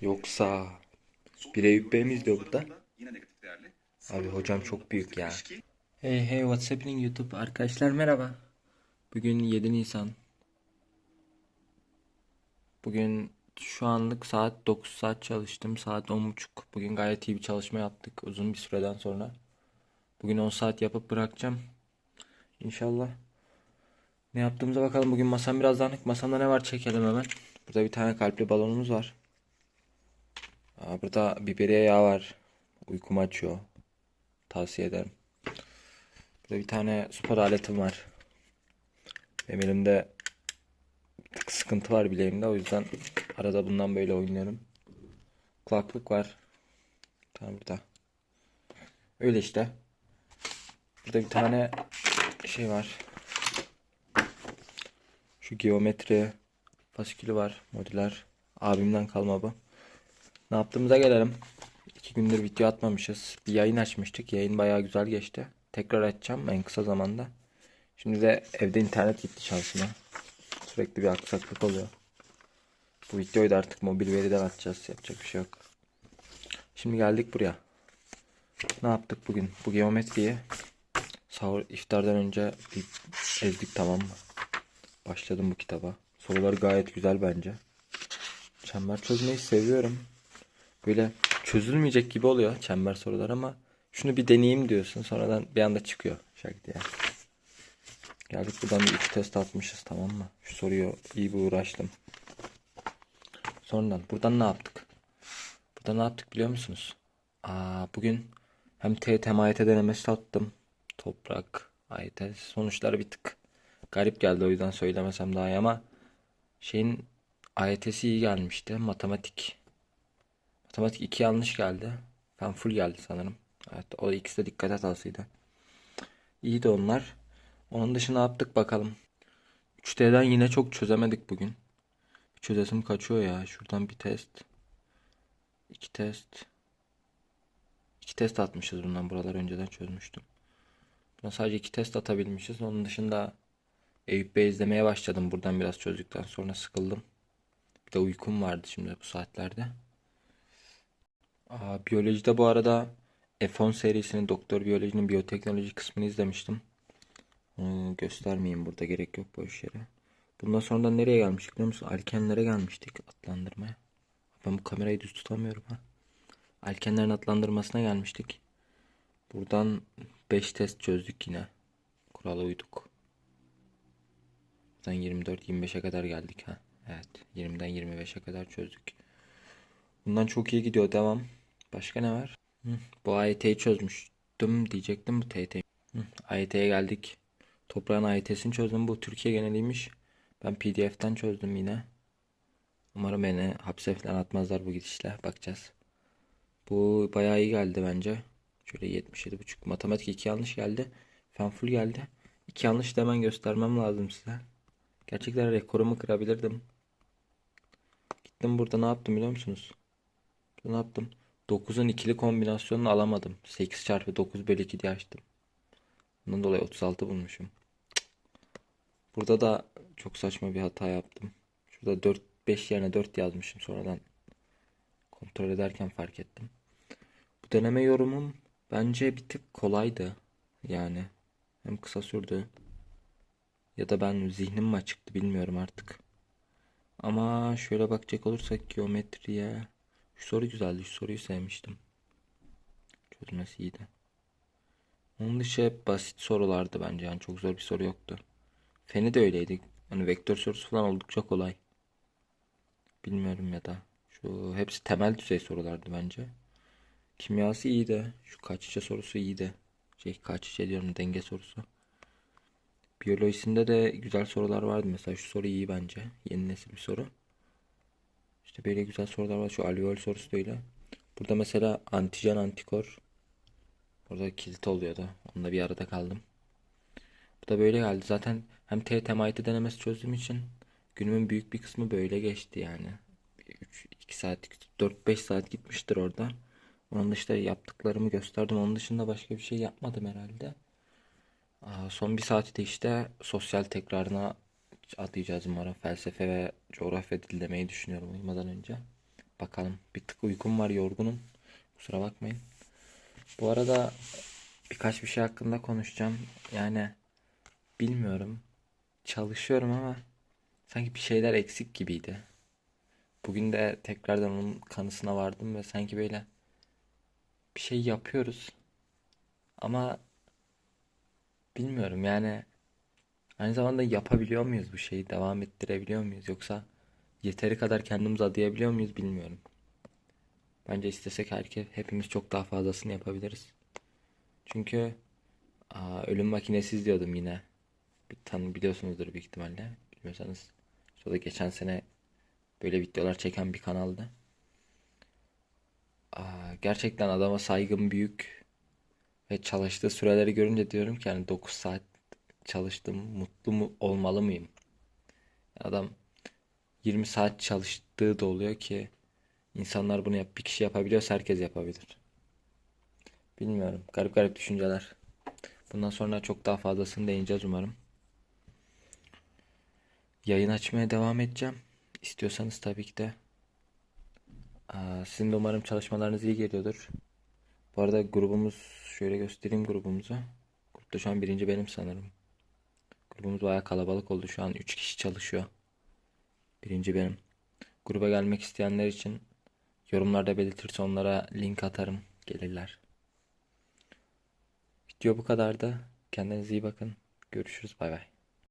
Yoksa bir Eyüp Bey mi izliyor burada? Abi hocam çok büyük ya. Hey hey what's happening YouTube arkadaşlar merhaba. Bugün 7 Nisan. Bugün şu anlık saat 9 saat çalıştım. Saat 10.30. Bugün gayet iyi bir çalışma yaptık uzun bir süreden sonra. Bugün 10 saat yapıp bırakacağım. İnşallah. Ne yaptığımıza bakalım. Bugün masam biraz dağınık. Masamda ne var çekelim hemen. Burada bir tane kalpli balonumuz var. Aa, burada biberiye yağı var. Uykumu açıyor. Tavsiye ederim. Burada bir tane spor aletim var. Benim elimde sıkıntı var bileğimde. O yüzden arada bundan böyle oynuyorum. Kulaklık var. Tamam burada. Öyle işte. Burada bir tane şey var. Şu geometri fasikülü var. Modüler. Abimden kalma bu. Ne yaptığımıza gelelim. İki gündür video atmamışız. Bir yayın açmıştık. Yayın bayağı güzel geçti. Tekrar açacağım en kısa zamanda. Şimdi de evde internet gitti şansıma. Sürekli bir aksaklık oluyor. Bu videoyu da artık mobil veriden atacağız. Yapacak bir şey yok. Şimdi geldik buraya. Ne yaptık bugün? Bu geometriyi sahur iftardan önce bir ezdik tamam mı? Başladım bu kitaba. Sorular gayet güzel bence. Çember çözmeyi seviyorum. Böyle çözülmeyecek gibi oluyor çember sorular ama şunu bir deneyeyim diyorsun. Sonradan bir anda çıkıyor şak diye. Geldik buradan bir iki test atmışız tamam mı? Şu soruyu iyi bir uğraştım. Sonradan buradan ne yaptık? Burada ne yaptık biliyor musunuz? Aa, bugün hem TET hem AYT denemesi attım. Toprak, AYT sonuçları bir tık garip geldi o yüzden söylemesem daha iyi ama şeyin AYT'si iyi gelmişti. Matematik Matematik 2 yanlış geldi. Fen full geldi sanırım. Evet o ikisi de dikkat hatasıydı. İyi de onlar. Onun dışında yaptık bakalım. 3D'den yine çok çözemedik bugün. Çözesim kaçıyor ya. Şuradan bir test. İki test. İki test atmışız bundan. Buralar önceden çözmüştüm. Buna sadece iki test atabilmişiz. Onun dışında Eyüp Bey izlemeye başladım. Buradan biraz çözdükten sonra sıkıldım. Bir de uykum vardı şimdi bu saatlerde. Biyolojide bu arada F10 serisinin Doktor Biyoloji'nin biyoteknoloji kısmını izlemiştim. Onu göstermeyeyim burada gerek yok boş yere. Bundan sonra da nereye gelmiştik biliyor musun? Alkenlere gelmiştik atlandırmaya. Ben bu kamerayı düz tutamıyorum ha. Alkenlerin atlandırmasına gelmiştik. Buradan 5 test çözdük yine. Kurala uyduk. Buradan 24-25'e kadar geldik ha. Evet 20'den 25'e kadar çözdük. Bundan çok iyi gidiyor devam. Başka ne var? Hı, bu AYT'yi çözmüştüm diyecektim bu TYT. AYT'ye geldik. Toprağın AYT'sini çözdüm. Bu Türkiye geneliymiş. Ben PDF'ten çözdüm yine. Umarım beni hapse falan atmazlar bu gidişle. Bakacağız. Bu bayağı iyi geldi bence. Şöyle 77.5. Matematik 2 yanlış geldi. Fen full geldi. 2 yanlış da hemen göstermem lazım size. Gerçekten rekorumu kırabilirdim. Gittim burada ne yaptım biliyor musunuz? Ne yaptım? 9'un ikili kombinasyonunu alamadım. 8 çarpı 9 bölü 2 diye açtım. Bundan dolayı 36 bulmuşum. Burada da çok saçma bir hata yaptım. Şurada 4 5 yerine 4 yazmışım sonradan. Kontrol ederken fark ettim. Bu deneme yorumum bence bir tık kolaydı. Yani hem kısa sürdü. Ya da ben zihnim mi açıktı bilmiyorum artık. Ama şöyle bakacak olursak geometriye şu soru güzeldi. Şu soruyu sevmiştim. Çözmesi iyiydi. Onun dışı hep basit sorulardı bence. Yani çok zor bir soru yoktu. Feni de öyleydi. Hani vektör sorusu falan oldukça kolay. Bilmiyorum ya da. Şu hepsi temel düzey sorulardı bence. Kimyası iyiydi. Şu kaç içe sorusu iyiydi. Şey kaç içe diyorum denge sorusu. Biyolojisinde de güzel sorular vardı. Mesela şu soru iyi bence. Yeni nesil bir soru. İşte böyle güzel sorular var. Şu alveol sorusu da öyle. Burada mesela antijen antikor. Orada kilit oluyordu. Onunla bir arada kaldım. Bu da böyle geldi. Zaten hem TET hem AYT denemesi çözdüğüm için günümün büyük bir kısmı böyle geçti yani. 3, 2 saat, 4-5 saat gitmiştir orada. Onun dışında yaptıklarımı gösterdim. Onun dışında başka bir şey yapmadım herhalde. Son bir saati de işte sosyal tekrarına atayacağız umarım. Felsefe ve coğrafya dil demeyi düşünüyorum uyumadan önce. Bakalım. Bir tık uykum var, yorgunum. Kusura bakmayın. Bu arada birkaç bir şey hakkında konuşacağım. Yani bilmiyorum. Çalışıyorum ama sanki bir şeyler eksik gibiydi. Bugün de tekrardan onun kanısına vardım ve sanki böyle bir şey yapıyoruz. Ama bilmiyorum yani aynı zamanda yapabiliyor muyuz bu şeyi? Devam ettirebiliyor muyuz? Yoksa yeteri kadar kendimizi adayabiliyor muyuz bilmiyorum. Bence istesek herkes hepimiz çok daha fazlasını yapabiliriz. Çünkü aa, ölüm makinesi izliyordum yine. Bir tanı biliyorsunuzdur büyük ihtimalle. Bilmiyorsanız. O da geçen sene böyle videolar çeken bir kanaldı. Aa, gerçekten adama saygım büyük. Ve çalıştığı süreleri görünce diyorum ki yani 9 saat çalıştım. Mutlu mu olmalı mıyım? Adam 20 saat çalıştığı da oluyor ki insanlar bunu yap bir kişi yapabiliyorsa herkes yapabilir. Bilmiyorum. Garip garip düşünceler. Bundan sonra çok daha fazlasını değineceğiz umarım. Yayın açmaya devam edeceğim. İstiyorsanız tabii ki de. Sizin de umarım çalışmalarınız iyi geliyordur. Bu arada grubumuz şöyle göstereyim grubumuzu. Grupta şu an birinci benim sanırım. Grubumuz bayağı kalabalık oldu. Şu an 3 kişi çalışıyor. Birinci benim. Gruba gelmek isteyenler için yorumlarda belirtirse onlara link atarım. Gelirler. Video bu kadardı. Kendinize iyi bakın. Görüşürüz. Bay bay.